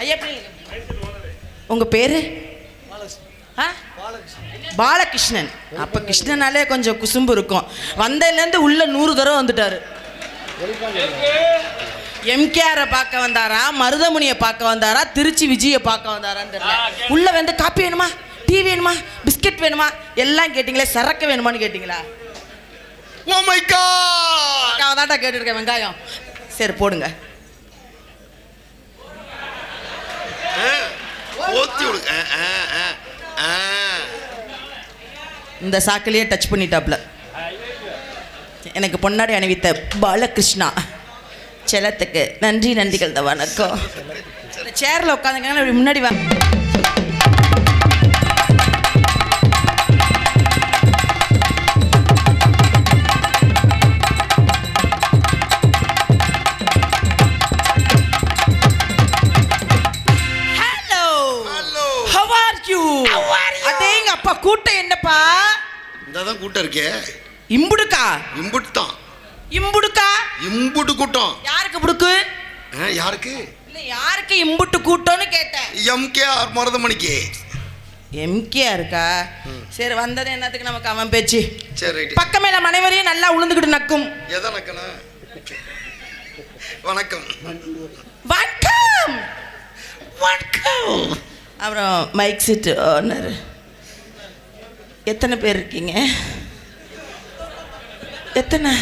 ஐயா எப்படி உங்க பேரு? ஆ? பாலகிருஷ்ணன். அப்ப கிருஷ்ணனாலே கொஞ்சம் குசும்பு இருக்கும். வந்ததுலேருந்து உள்ள நூறு தடவை வந்துட்டாரு. எம்கேஆரை பார்க்க வந்தாரா? மருதமுனியை பார்க்க வந்தாரா? திருச்சி விஜயை பார்க்க வந்தாரான்னு தெரியல. உள்ள வந்து காப்பி வேணுமா? டீ வேணுமா? பிஸ்கட் வேணுமா? எல்லாம் கேட்டிங்களே சரக்கு வேணுமான்னு கேட்டிங்களா? ஓ மை காட் நான் தான்டா கேட்டுருக்கேன் வெங்காயம். சரி போடுங்க. போத்தி விடுங்க இந்த சாக்கிலேயே டச் பண்ணிட்டாப்ல. எனக்கு பொன்னாடி அணிவித்த பாலகிருஷ்ணா. செலத்துக்கு நன்றி நன்றிகள் தான் வணக்கம். சேரில் உட்காந்துக்காங்க முன்னாடி வா. கூட்டம் என்னப்பா? இந்த தான் கூட்டம் இருக்கே. இம்புடுக்கா? இம்புட்டு தான் இம்புடுக்கா? இம்புட்டு கூட்டம். யாருக்கு புடுக்கு யாருக்கு? இல்ல யாருக்கு இம்புட்டு கூட்டம்னு கேட்டேன். எம்கேஆர் மருதமணிக்கு. எம்கே இருக்கா? சரி வந்தது என்னத்துக்கு நமக்கு அவன் பேச்சு? சரி ரைட்டு. பக்கமேல மனைவரையும் நல்லா உளுந்துக்கிட்டு நக்கும். எதை நக்கணா வணக்கம். வணக்கம்! வணக்கம். அப்புறம் மைக் செட் ஓனர் எத்தனை பேர் இருக்கீங்க? எத்தனை?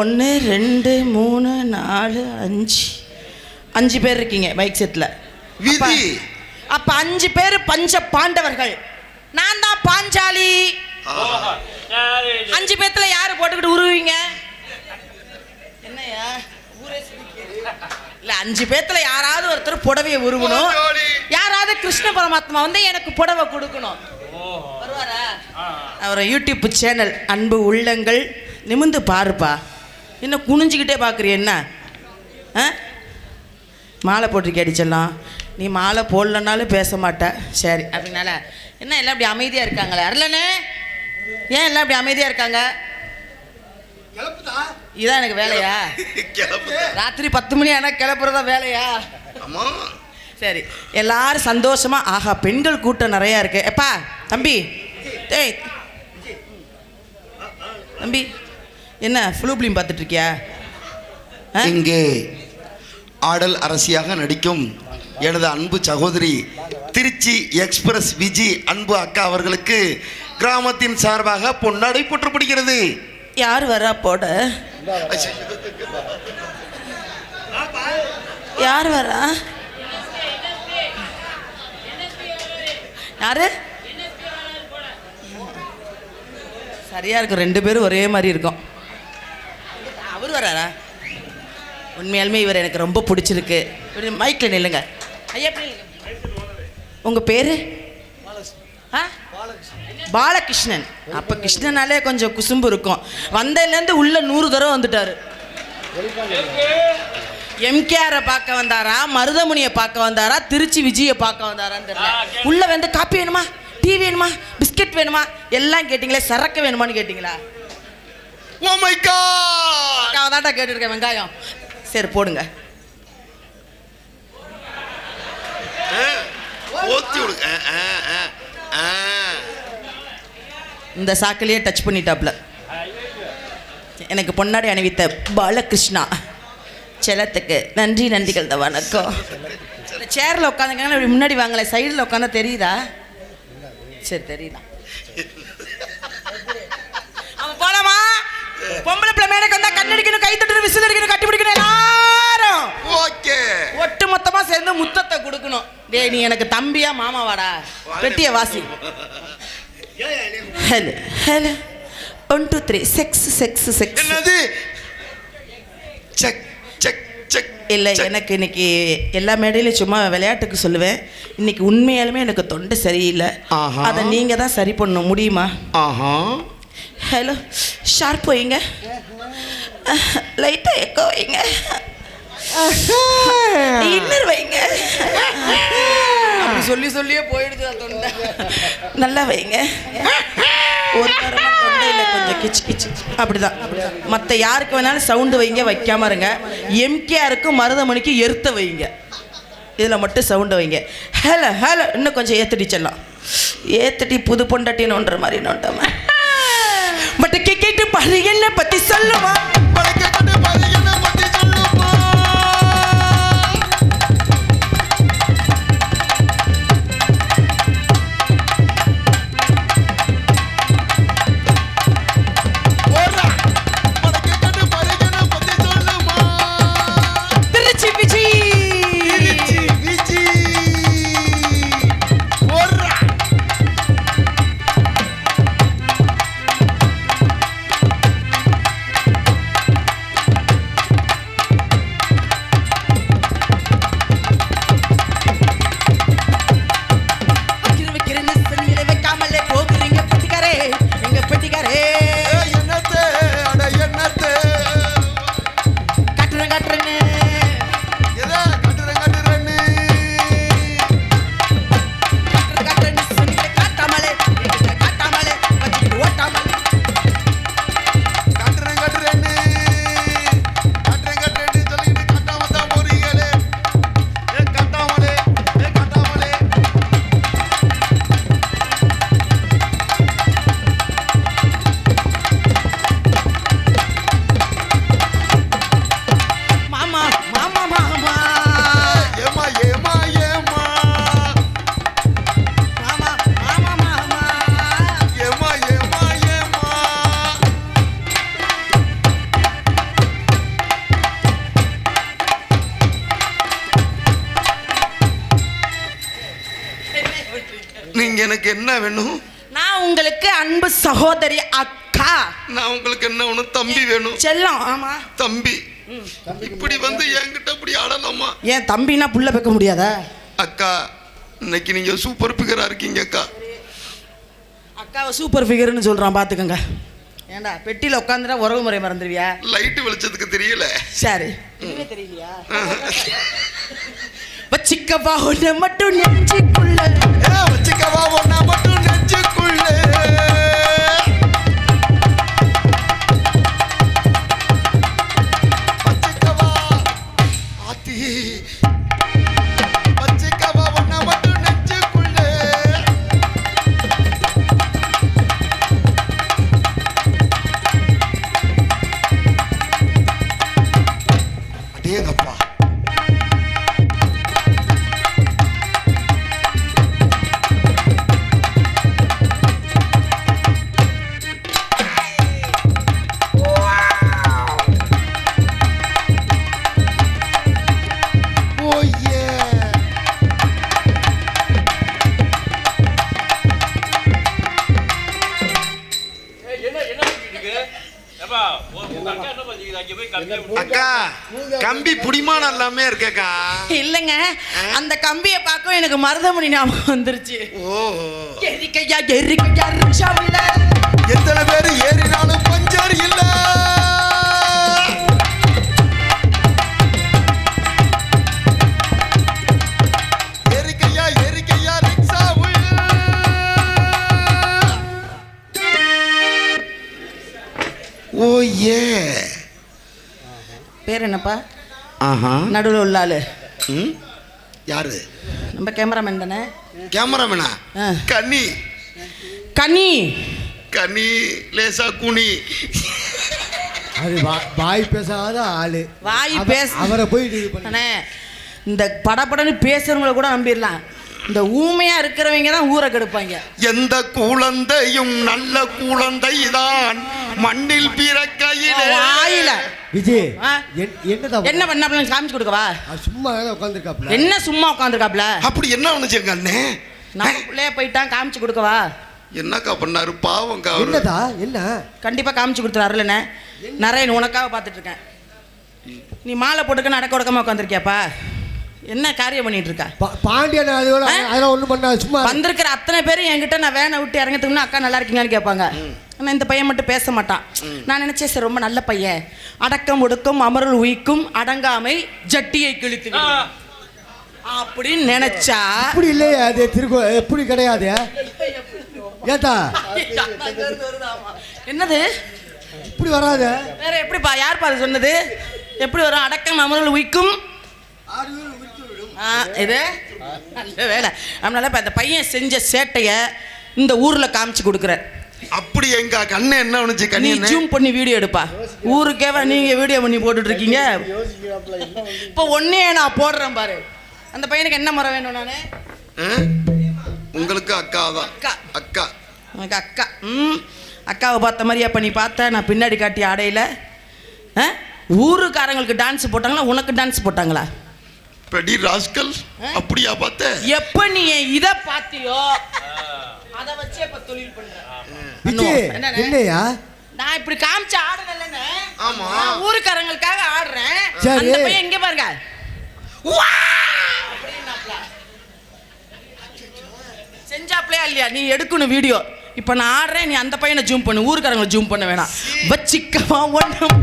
ஒன்று ரெண்டு மூணு நாலு அஞ்சு. அஞ்சு பேர் இருக்கீங்க மைக் செட்டில் விதி. அப்ப அஞ்சு பேர் பஞ்ச பாண்டவர்கள். நான் தான் பாஞ்சாலி. அஞ்சு பேத்துல யாரு போட்டுக்கிட்டு உருவீங்க என்னையா. இல்ல அஞ்சு பேத்துல யாராவது ஒருத்தர் புடவைய உருவணும். யாராவது கிருஷ்ண பரமாத்மா வந்து எனக்கு புடவை கொடுக்கணும். அவர் யூடியூப் சேனல் அன்பு உள்ளங்கள் நிமிந்து பாருப்பா. என்ன குனிஞ்சுக்கிட்டே பார்க்குறிய என்ன? ஆ? மாலை போட்டிருக்கே அடிச்சிடலாம் நீ மாலை போடலனாலும் பேச மாட்ட. சரி அப்படின்னால. என்ன எல்லாம் இப்படி அமைதியாக இருக்காங்களே? அருளனே ஏன் எல்லாம் இப்படி அமைதியாக இருக்காங்க? இதான் எனக்கு வேலையா. ராத்திரி பத்து மணி ஆனால் கிளப்புறதா வேலையா? சரி எல்லாரும் சந்தோஷமா ஆஹா பெண்கள் கூட்டம் நிறையா இருக்கு. எப்பா தம்பி டேய் தம்பி என்ன ஃப்ளூ பிலிம் பார்த்துட்டு இருக்கியா ஆ? இங்கே ஆடல் அரசியாக நடிக்கும் எனது அன்பு சகோதரி திருச்சி எக்ஸ்பிரஸ் விஜி அன்பு அக்கா அவர்களுக்கு கிராமத்தின் சார்பாக பொன்னாடை போற்றப்படுகிறது. யார் வரா போட? யார் வரா? யாரு? சரியா இருக்கும். ரெண்டு பேரும் ஒரே மாதிரி இருக்கும். அவர் வராரா உண்மையாலுமே இவர் எனக்கு ரொம்ப பிடிச்சிருக்கு. மைக்கில் நில்லுங்க. ஐயா எப்படி நில்லுங்க? உங்க பேரு? ஆ? பாலகிருஷ்ணன். அப்ப கிருஷ்ணனாலே கொஞ்சம் குசும்பு இருக்கும். வந்ததுலேருந்து உள்ள நூறு தடவை வந்துட்டாரு. எம்கேஆரை பார்க்க வந்தாரா? மருதமுனியை பார்க்க வந்தாரா? திருச்சி விஜயை பார்க்க வந்தாரான்னு தெரியல. உள்ள வந்து காப்பி வேணுமா? டீ வேணுமா? பிஸ்கட் வேணுமா? எல்லாம் கேட்டிங்களே சரக்கு வேணுமான்னு கேட்டிங்களா? காட் நான் தான்டா கேட்டுருக்கேன் வெங்காயம். சரி போடுங்க. ஓத்தி விடுங்க. இந்த சாக்கிலேயே டச் பண்ணிட்டாப்ல எனக்கு பொன்னாடி அணிவித்த பாலகிருஷ்ணா. செலத்துக்கு நன்றி நன்றிகள் தான் வணக்கம். சேரில் உட்காந்துங்க இப்படி முன்னாடி வாங்கல. சைடில் உட்காந்தா தெரியுதா? சரி தெரியல அவன் போலாமா? பொம்பளை பிள்ளை மேடைக்கு வந்தா கண்ணடிக்கணும் கை தட்டணும் விசில் அடிக்கணும் கட்டி பிடிக்கணும் எல்லாரும். ஓகே. ஒட்டு மொத்தமா சேர்ந்து முத்தத்தை கொடுக்கணும். டேய் நீ எனக்கு தம்பியா மாமாவாடா? பெட்டிய வாசி. Hello hello one two three sex sex sex என்னது? செக் இல்லை. எனக்கு இன்னைக்கு எல்லா மேடையிலும் சும்மா விளையாட்டுக்கு சொல்லுவேன். இன்னைக்கு உண்மையாலுமே எனக்கு தொண்டை சரியில்லை. அதை நீங்கள் தான் சரி பண்ண முடியுமா? ஆஹா. ஹலோ ஷார்ப் வைங்க. லைட்டாக எக்கோ வைங்க. இன்னர் வைங்க. சொல்லி சொல்லியே போயிடுது தொண்டை. நல்லா வைங்க. ஒரு வாரமா தொண்டையில் கொஞ்சம் கிச்சு கிச்சு. அப்படிதான். மற்ற யாருக்கு வேணாலும் சவுண்டு வைங்க வைக்காம இருங்க. எம்கேஆருக்கு மருதமணிக்கு எருத்த வைங்க. இதில் மட்டும் சவுண்டை வைங்க. Hello hello. இன்னும் கொஞ்சம் ஏத்தடி செல்லாம் ஏத்தடி புது பொண்டாட்டின்னு மாதிரி நோண்டாம. பட் கேட்டு பாரு என்ன பற்றி சொல்லுமா? எனக்கு என்ன வேணும்? நான் உங்களுக்கு அன்பு சகோதரி அக்கா. நான் உங்களுக்கு என்ன வேணும்? தம்பி வேணும். செல்லம் ஆமா. தம்பி. இப்படி வந்து என்கிட்ட அப்படி ஆடலாமா? ஏன் தம்பினா புள்ள வைக்க முடியாதா? அக்கா இன்னைக்கு நீங்க சூப்பர் பிகரா இருக்கீங்க அக்கா. அக்காவை சூப்பர் ஃபிகர்னு சொல்றான் பாத்துக்கோங்க. ஏண்டா பெட்டியில உட்காந்துட்டா உறவு முறை மறந்துடுவியா? லைட் வெளிச்சத்துக்கு தெரியல. சரி. தெரியலையா வச்சிக்கவா ஒன்று மட்டும் நெஞ்சுக்குள்ள அக்கா கம்பி புடிமானம் எல்லாமே இருக்கக்கா. இல்லைங்க அந்த கம்பியை பார்க்கவும் எனக்கு மருதமணி ஞாபகம் வந்துருச்சு. ஓ எரிக்கையா எரிக்கையா ரிக்ஷாவில். எத்தனை பேர் ஏறினாலும் பேர் என்னப்பா? ஆஹா. நடுவில் உள்ள ஆளு. ம்? யாரு? நம்ம கேமராமேன் தானே? கேமராமேனா? ஆ. கனி. கனி. கனி லேசா குனி. அது வா- வாய் பேசாத ஆளு. வாய் பேச- அவரை போயிட்டு இது பண்ண. அண்ணே இந்த படபடன்னு பேசுறவங்கள கூட நம்பிடலாம். இந்த ஊமையா இருக்கிறவங்க தான் ஊரை கெடுப்பாங்க. எந்த குழந்தையும் நல்ல குழந்தைதான். மண்ணில் பிறக்கையிலே. வாயில. விஜய் என்னதான் என்ன பண்ணாப்ல காமிச்சு கொடுக்கவா சும்மா உட்காந்துருக்காப்ல என்ன சும்மா உட்காந்துருக்காப்ல அப்படி என்ன நினைச்சிருங்க அண்ணே? நம்ம பிள்ளைய போயிட்டான் காமிச்சு கொடுக்கவா? என்னக்கா பண்ணாரு? அவரு. என்னதா? என்ன? கண்டிப்பா காமிச்சு கொடுத்துறாருல்லண்ணே நரேன் உனக்காக பார்த்துட்டு இருக்கேன். நீ மாலை போட்டுக்க நடக்க உடக்கமா உட்காந்துருக்கியாப்பா என்ன காரியம் பண்ணிட்டு இருக்கா பா- பாண்டியன்? அதெல்லாம் ஒண்ணும் பண்ணாது சும்மா வந்திருக்கிற அத்தனை பேரும் என்கிட்ட நான் வேனை விட்டு இறங்கிறதுக்கு முன்ன அக்கா நல்லா இருக்கீங்களான்னு கேட்பாங்க. ஆனால் இந்த பையன் மட்டும் பேச மாட்டான். நான் நினைச்சேன் சரி ரொம்ப நல்ல பையன். அடக்கம் ஒடுக்கம் அமரல் உயிக்கும் அடங்காமை ஜட்டியை கிழித்து. அப்படின்னு நினைச்சா இப்படி இல்லையே அது திருக்கோ எப்படி கிடையாது. ஏத்தா? என்னது? இப்படி வராது. வேற எப்படிப்பா யார்ப்பா அது சொன்னது? எப்படி வரும்? அடக்கம் அமரல் உயிக்கும் இது? நல்ல வேலை. அதனால இப்போ அந்த பையன் செஞ்ச சேட்டைய இந்த ஊர்ல காமிச்சு கொடுக்குறேன். அப்படி எங்க கண்ணு என்ன பண்ணுச்சு கண்ணு ஜூம் பண்ணி வீடியோ எடுப்பா. ஊருக்கேவா நீங்க வீடியோ பண்ணி போட்டுட்டு இருக்கீங்க இப்போ ஒன்னே நான் போடுறேன் பாரு. அந்த பையனுக்கு என்ன முறை வேணும் நானு? உங்களுக்கு அக்கா தான் அக்கா. அக்கா. உனக்கு அக்கா. ம். அக்காவை பார்த்த மாதிரியா பண்ணி பார்த்தா? நான் பின்னாடி காட்டி ஆடையில? ஊருக்காரங்களுக்கு டான்ஸ் போட்டாங்களா? உனக்கு டான்ஸ் போட்டாங்களா? பெடி ராஸ்கல்? அப்படியா பார்த்த? எப்ப நீ இதை பார்த்தியோ? அதை வச்சே இப்ப தொழில் பண்றேன்? இல்லையா நான் இப்படி காமிச்சு ஆடுனேன்லண்ணே. ஆமா. நான் ஊருக்காரங்களுக்காக ஆடுறேன். அந்த பையன் இங்க பாருங்க. செஞ்சாப்லையா இல்லையா? நீ எடுக்கணும் வீடியோ. இப்போ நான் ஆடுறேன் நீ அந்த பையனை ஜூம் பண்ணு ஊருக்காரங்களை ஜூம் பண்ண வேணாம். வச்சிக்கவா ஒன்றும்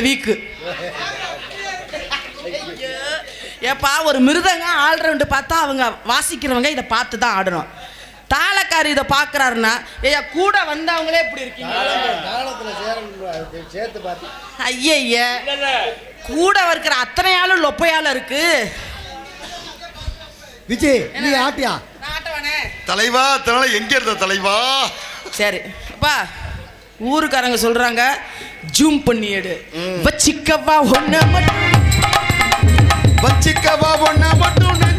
அதுல வீக்கு. ஐயோ. ஏப்பா ஒரு மிருதங்க ஆல்ரவுண்டு பார்த்தா அவங்க வாசிக்கிறவங்க இதை பார்த்து தான் ஆடணும். தாளக்காரி இதை பார்க்குறாருன்னா ஐயா கூட வந்தவங்களே இப்படி இருக்கீங்க. இல்ல கூட இருக்கிற அத்தனை ஆளும் லொப்பையால இருக்கு. விஜி நீ ஆட்டியா? தலைவா அதனால எங்க இருந்த தலைவா? சரி அப்பா ஊருக்காரங்க சொல்றாங்க ஜூம் பண்ணி எடு. வச்சிக்கவா ஒன்ன மட்டும். வச்சிக்கவா ஒன்ன மட்டும்.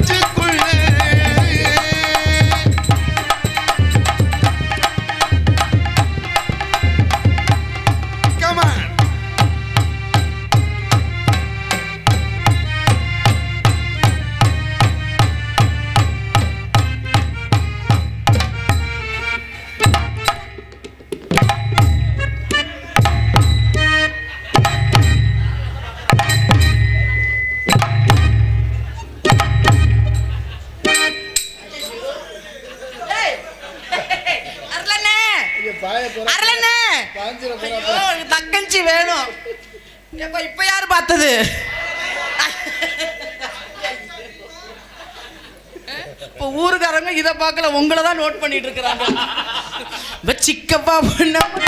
வச்சிக்கப்பா ஒண்ணு இப்ப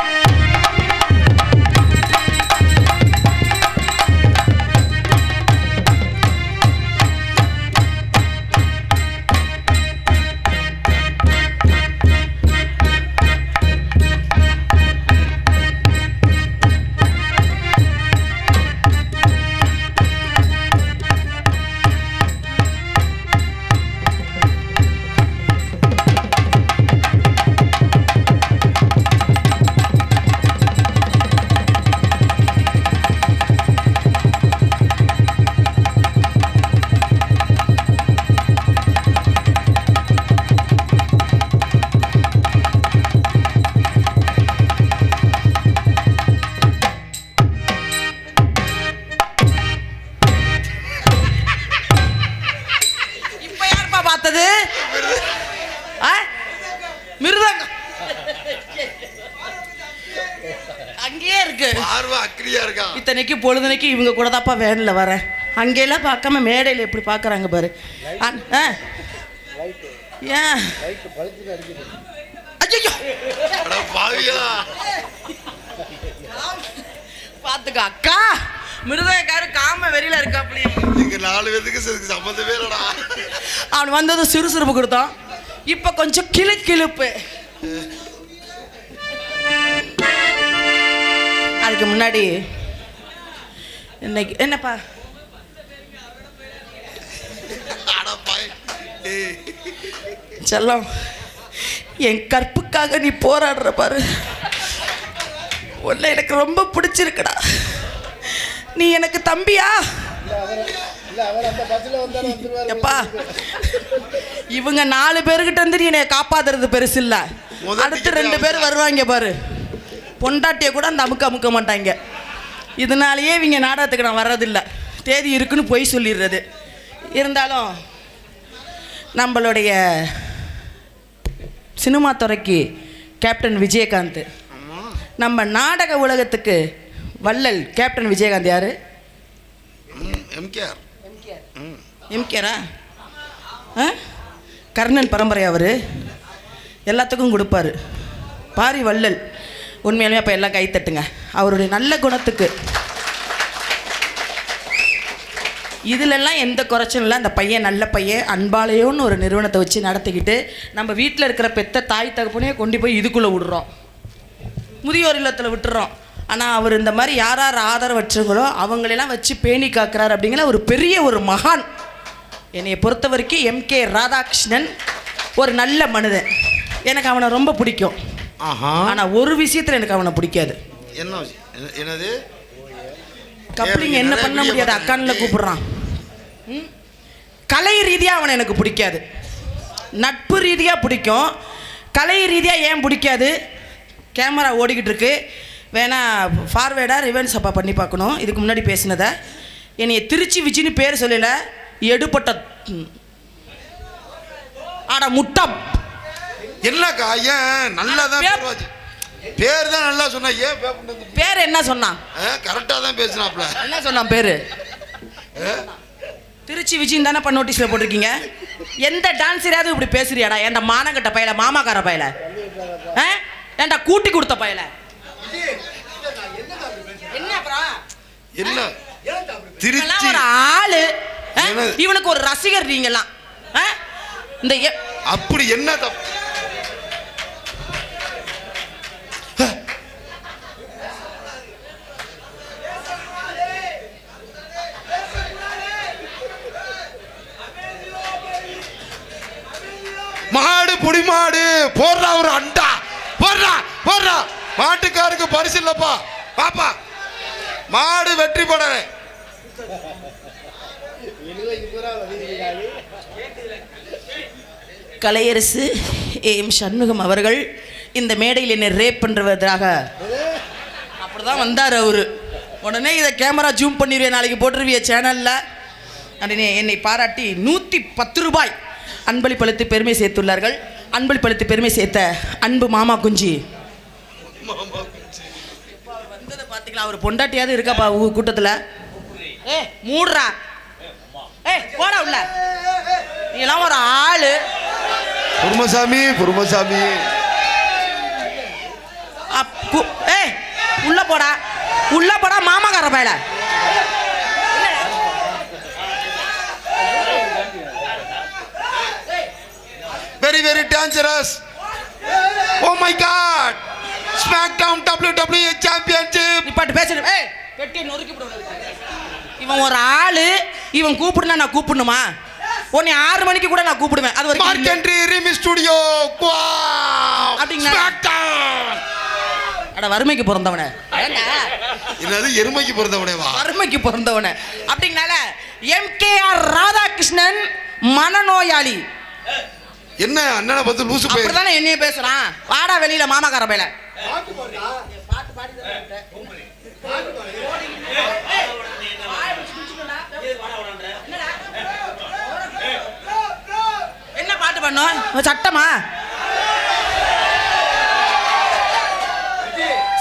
இத்தனைக்கு பொழுதுனைக்கு இவங்க கூட தான்ப்பா வேனில் வரேன் அங்கெல்லாம் பார்க்காம மேடையில் எப்படி பார்க்குறாங்க பாரு. ஆ. ஏன் பார்த்துக்க அக்கா. மிருதக்காரு காம வெறியில இருக்காப்டி இங்க நாலு பேருக்கு சம்மந்தமே இல்லடா. அவன் வந்தது சுறுசுறுப்பு கொடுத்தான் இப்போ கொஞ்சம் கிளு கிளுப்பு. அதுக்கு முன்னாடி இன்னைக்கு என்னப்பா? செல்லம் என் கற்புக்காக நீ போராடுற பாரு. உன்னை எனக்கு ரொம்ப பிடிச்சிருக்குடா. நீ எனக்கு தம்பியா? எப்பா இவங்க நாலு பேருக்கிட்ட இருந்து என்னை காப்பாத்துறது பெருசு இல்ல. அடுத்து ரெண்டு பேர் வருவாங்க பாரு. பொண்டாட்டிய கூட அந்த அமுக்க அமுக்க மாட்டாங்க. இதனாலேயே இவங்க நாடகத்துக்கு நான் வர்றதில்ல. தேதி இருக்குன்னு பொய் சொல்லிடுறது. இருந்தாலும் நம்மளுடைய சினிமா துறைக்கு கேப்டன் விஜயகாந்த். நம்ம நாடக உலகத்துக்கு வள்ளல் கேப்டன் விஜயகாந்த் யாரு? எம்கேஆர். எம்கேரா ஆ? கர்ணன் பரம்பரை அவர். எல்லாத்துக்கும் கொடுப்பாரு. பாரி வள்ளல். உண்மையாலுமே அப்போ எல்லாம் கைத்தட்டுங்க அவருடைய நல்ல குணத்துக்கு. இதிலெல்லாம் எந்த குறைச்சலும் இல்லை. அந்த பையன் நல்ல பையன். அன்பாலயோன்னு ஒரு நிறுவனத்தை வச்சு நடத்திக்கிட்டு நம்ம வீட்டில் இருக்கிற பெத்த தாய் தகப்பனையே கொண்டு போய் இதுக்குள்ளே விடுறோம். முதியோர் இல்லத்தில் விட்டுறோம். ஆனால் அவர் இந்த மாதிரி யார் யார் ஆதரவற்றவங்களோ அவங்களெல்லாம் வச்சு பேணி காக்கிறார் அப்படிங்கிற ஒரு பெரிய ஒரு மகான். என்னை பொறுத்த வரைக்கும் எம்கே ராதாகிருஷ்ணன் ஒரு நல்ல மனிதன். எனக்கு அவனை ரொம்ப பிடிக்கும். ஆனால் ஒரு விஷயத்தில் எனக்கு அவனை பிடிக்காது. என்ன என்னது? கப்ளிங் என்ன பண்ண முடியாது? அக்கானில் கூப்பிடுறான்? கலை ரீதியாக அவனை எனக்கு பிடிக்காது. நட்பு ரீதியாக பிடிக்கும். கலை ரீதியாக ஏன் பிடிக்காது? கேமரா ஓடிக்கிட்டு இருக்கு. வேணா ஃபார்வேர்டாக ரிவென்ஸ் அப்பா பண்ணி பார்க்கணும். இதுக்கு முன்னாடி பேசினதை. என்னைய திருச்சி விஜின்னு பேர் சொல்லல. எடுபட்ட ம். ஆட முட்டம். என்னக்கா ஏன் நல்லா தான் பேர் தான் நல்லா சொன்னா ஏன் பேர் என்ன சொன்னான் கரெக்டாக தான் பேசினாப்ல என்ன சொன்னான் பேரு? திருச்சி விஜயின் தானே பண்ண நோட்டீஸ்ல போட்டிருக்கீங்க? எந்த டான்ஸரையாவது இப்படி பேசுறியாடா? ஏன்டா மானங்கட்ட பயல மாமாக்கார பயல? ஆ? ஏன்டா கூட்டி கொடுத்த பயல? என்ன அப்புறம்? என்ன? திருச்சி. ஒரு ஆளு? இவனுக்கு ஒரு ரசிகர் நீங்கெல்லாம். ஆ? இந்த அப்படி என்ன தப்பு? மாடு போடுறா ஒரு அண்டா. போடுறா போடுறா. மாட்டுக்காருக்கு பரிசு இல்லப்பா. பாப்பா மாடு வெற்றி போட கலையரசு ஏம் சண்முகம் அவர்கள் இந்த மேடையில் என்னை ரேப் பண்ணுறதாக அப்படிதான் வந்தார் அவரு. உடனே இதை கேமரா ஜூம் பண்ணிடுவேன் நாளைக்கு போட்டுருவிய சேனலில் அப்படின்னு என்னை பாராட்டி நூற்றி பத்து ரூபாய் அன்பளிப்பளித்து பெருமை சேர்த்துள்ளார்கள். அன்பளிப்பளித்து பெருமை சேர்த்த அன்பு மாமா குஞ்சி. வந்ததை பார்த்தீங்களா? அவர் பொண்டாட்டியாவது இருக்காப்பா கூட்டத்தில்? ஏ மூடுறா. ஏ போடா உள்ள. நீலாம் ஒரு ஆளு. பொறுமசாமி பொறுமசாமி ஏய் உள்ள போடா. உள்ள போடா மாமாக்கார பயல. Very dangerous. Oh my god. Smackdown wwe championship. நிப்பாட்டு பேசணும் ஏய் பெட்டி நொறுக்கி இவன் ஒரு ஆளு இவன் கூப்பிடுனா நான் கூப்பிடணுமா? உன்னை ஆறு மணிக்கு கூட நான் கூப்பிடுவேன். அது வரைக்கும் markentry rimi studio wow அப்படிங்களா? அட வறுமைக்கு பிறந்தவனே. என்னது எருமைக்கு பிறந்தவனேவா? வறுமைக்கு பிறந்தவனே. அப்படிங்கனால எம்கேஆர் ராதாகிருஷ்ணன் மனநோயாளி. என்ன அண்ணனை பார்த்து லூசு போய் அப்படிதானே என்னைய பேசுறான்? வாடா வெளியில மாமாக்கார பையல. என்ன பாட்டு பண்ணோம்? சட்டமா?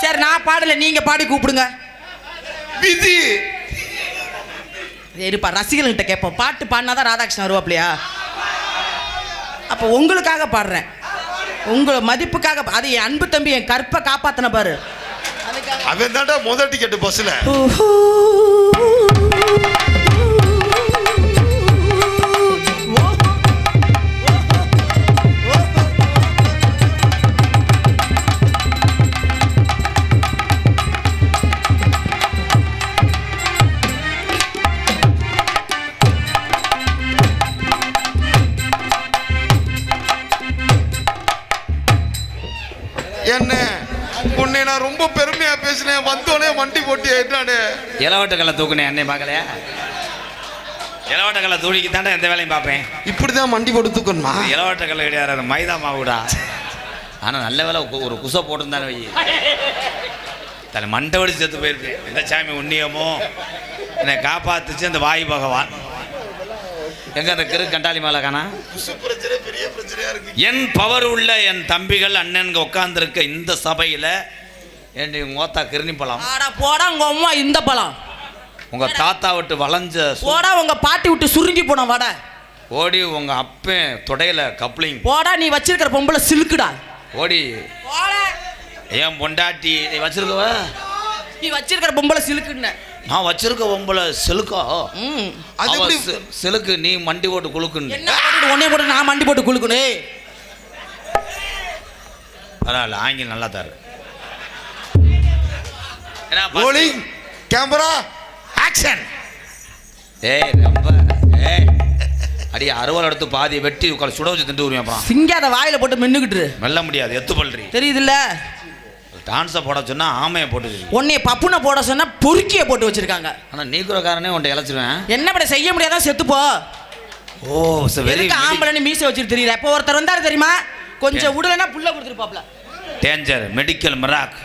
சரி நான் பாடல நீங்க பாடி கூப்பிடுங்க. விதி. இருப்பா ரசிகர்கள்ட்ட கேட்போம். பாட்டு பாடினாதான் ராதாகிருஷ்ணன் வருவாப்லையா? அப்போ உங்களுக்காக பாடுறேன். உங்களை மதிப்புக்காக அது என் அன்பு தம்பி என் கற்பை காப்பாத்தின பாரு. அவன் தாண்டா முதல் டிக்கெட் பஸ்ல என்ன? உன்னை நான் ரொம்ப பெருமையா பேசினேன். வந்தோடனே வண்டி போட்டியா என்னன்னு இளவட்ட கல்ல தூக்குனே அண்ணே பார்க்கலையா? இளவட்டக்கல்ல தூளிக்கு தாண்டா எந்த வேலையும் பார்ப்பேன். இப்படிதான் மண்டி போட்டு தூக்கணுமா? இளவட்டக்கல்ல கிடையாது அது மைதா மாவுடா. ஆனால் நல்ல வேலை ஒரு குசை போட்டிருந்தானே வை. தலை மண்டை வடி செத்து போயிருப்பேன் எந்த சாமி உண்ணியமோ என்னை காப்பாத்துச்சு அந்த வாயு பகவான். எங்க அந்த கிரு கண்டாளி மேல காணா? என் பவர் உள்ள என் தம்பிகள் அண்ணனுங்க உட்காந்துருக்க இந்த சபையில என் மோத்தா கிருணி பழம். போடா உங்க அம்மா இந்த பழம். உங்க தாத்தா விட்டு வளைஞ்ச போடா உங்க பாட்டி விட்டு சுருங்கி போன வாடா. ஓடி உங்க அப்பன் தொடையில கப்ளிங். போடா நீ வச்சிருக்கிற பொம்பளை சிலுக்குடா. ஓடி. ஏன் பொண்டாட்டி நீ வச்சிருக்கவ? நீ வச்சிருக்கிற பொம்பளை சிலுக்குன்னு. நான் வச்சிருக்க உங்களை செலுக்கா. அது எப்படி? செலுக்கு நீ மண்டி போட்டு குலுக்குன்னு. உன்னைய போட்டு நான் மண்டி போட்டு குளுக்கணும் ஏய், பரவாயில்ல ஆங்கிலம் நல்லா தாரு ரோலிங் கேமரா ஆக்ஷன் ஏய் ரொம்ப ஏய். அடி அறுவல் எடுத்து பாதி வெட்டி உட்கார சுட வச்சு திண்டு வருவேன் அப்புறம். சிங்காத வாயில போட்டு மென்னுக்கிட்டு மெல்ல முடியாது எத்து பல்றி. தெரியுதுல்ல? டான்ஸை போட சொன்னா ஆமையை போட்டு உன்னைய பப்புனை போட சொன்னா பொறுக்கிய போட்டு வச்சிருக்காங்க. ஆனால் நீக்குறக்காரனே உன்ட்ட இழைச்சிருவேன். என்ன பண்ண செய்ய முடியாதான் செத்துப்போ ஓ வெரி எதுக்கு ஆம்பளைன்னு மீசை வச்சுட்டு தெரியல இப்போ ஒருத்தர் வந்தாரு தெரியுமா? கொஞ்சம் விடலைன்னா புள்ள கொடுத்துருப்பாப்ல. டேஞ்சர் மெடிக்கல் மிராக்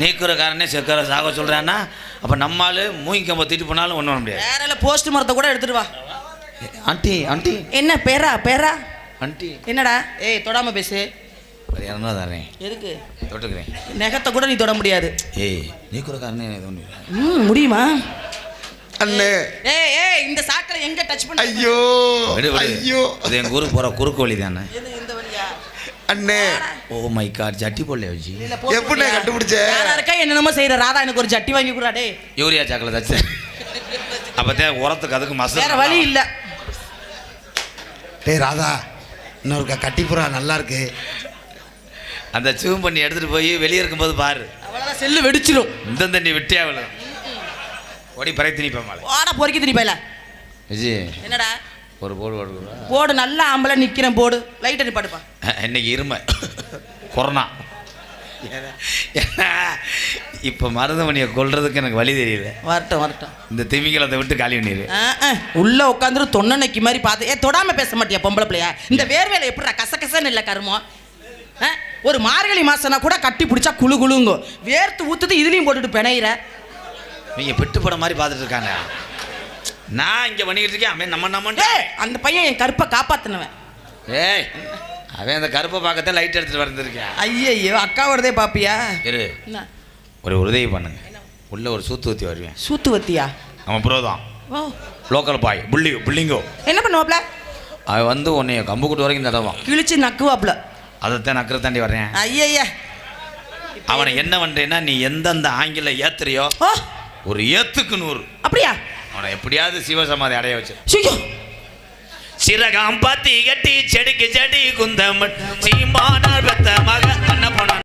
நீக்குறக்காரனே செக்கிற சாக சொல்கிறான்னா அப்போ நம்மால் மூங்கி கம்ப தீட்டு போனாலும் ஒன்றும் பண்ண முடியாது. வேற போஸ்ட் மரத்தை கூட எடுத்துட்டு வா. ஆண்டி ஆண்டி என்ன பேரா பேரா? ஆண்டி என்னடா? ஏய் தொடாம பேசு. இரநூறுவா தரேன். எதுக்கு? தொட்டுக்கிறேன். நெகத்தை கூட நீ தொட முடியாது. ஏய் நீக்குறக்காரனே இது ஒன்று ம் முடியுமா? அண்ணே. ஏய் ஏய் இந்த சாக்கரை எங்க டச் பண்ண ஐயோ. ஐயோ. அது எங்கள் ஊருக்கு போகிற குறுக்கு வழி தானே? இந்த வழியா? அண்ணே. ஓ மை காட் ஜட்டி போடல? கண்டுபிடிச்ச? யாரா இருக்கா? என்னென்னமோ செய்யற ராதா எனக்கு ஒரு ஜட்டி வாங்கி கொடுடா டேய். யூரியா சாக்கில் தச்சு. அப்போதான் உரத்துக்கு அதுக்கு வேற வழி இல்ல. டேய் ராதா இன்னொருக்கா கட்டிப்புறா நல்லா இருக்கு. அந்த சூம் பண்ணி எடுத்துகிட்டு போய் வெளியே இருக்கும்போது பாரு. அவ்வளவுதான் செல்லு வெடிச்சிரும். இந்த தண்ணி விட்டியா விழும் ஓடி பறை திணிப்பேன் மாலை. ஓட பொறுக்கி திணிப்பையில விஜய் என்னடா? ஒரு போடு போடு போடு நல்லா ஆம்பளை நிக்கிறேன் போடு. லைட் அடி பாடுப்பா இன்னைக்கு இருமை. கொரோனா. இப்போ மருதமணியை கொல்றதுக்கு எனக்கு வழி தெரியல. வரட்டும் வரட்டும். இந்த திமிங்கலத்தை விட்டு காலி பண்ணிடு. உள்ள உட்காந்துரு தொன்னனைக்கு மாதிரி பார்த்து ஏ தொடாம பேச மாட்டியா பொம்பளை பிள்ளையா? இந்த வேர்வேலை எப்படிடா கசகசன்னு இல்லை கருமோ ஆ, ஒரு மார்கழி மாசம்னா கூட கட்டி பிடிச்சா குளு குளுங்கோ வேர்த்து ஊத்துது இதுலயும் போட்டுட்டு பிணையிற. நீங்கள் பெட்டு படம் மாதிரி பார்த்துட்டு இருக்காங்க. நான் இங்கே பண்ணிக்கிட்டு இருக்கேன் அவன் நம்ம நம்ம அந்த பையன் என் கருப்பை காப்பாத்தினவன். ஏய் அவன் அந்த கருப்பை பார்க்கத்தான் லைட் எடுத்துட்டு வந்திருக்கேன் ஐயையோ அக்காவோடதே பாப்பியா. இரு. ஒரு உதவி பண்ணுங்க. உள்ள ஒரு சூத்து ஊற்றி வருவேன். சூத்துவத்தியா அவன் ப்ரோ தான். ஓ. லோக்கல் பாய் புள்ளி புள்ளிங்கோ என்ன பண்ணுவாப்ல? அவன் வந்து உன்னைய கம்பு கூட்டு வரைக்கும் தடவான் கிழிச்சு நக்குவாப்ல. அதைத்தான் நக்கரை தாண்டி வர்றேன். ஐயய்யா. அவனை என்ன பண்ணுறேன்னா நீ எந்தெந்த ஆங்கில ஏத்துறியோ ஒரு ஏத்துக்கு நூறு. அப்படியா? அவனை எப்படியாவது சிவசமாதி அடைய வச்சு. சிறகாம் பத்தி கட்டி செடிக்கு செடி குந்தம் சீமானார் பெத்த மக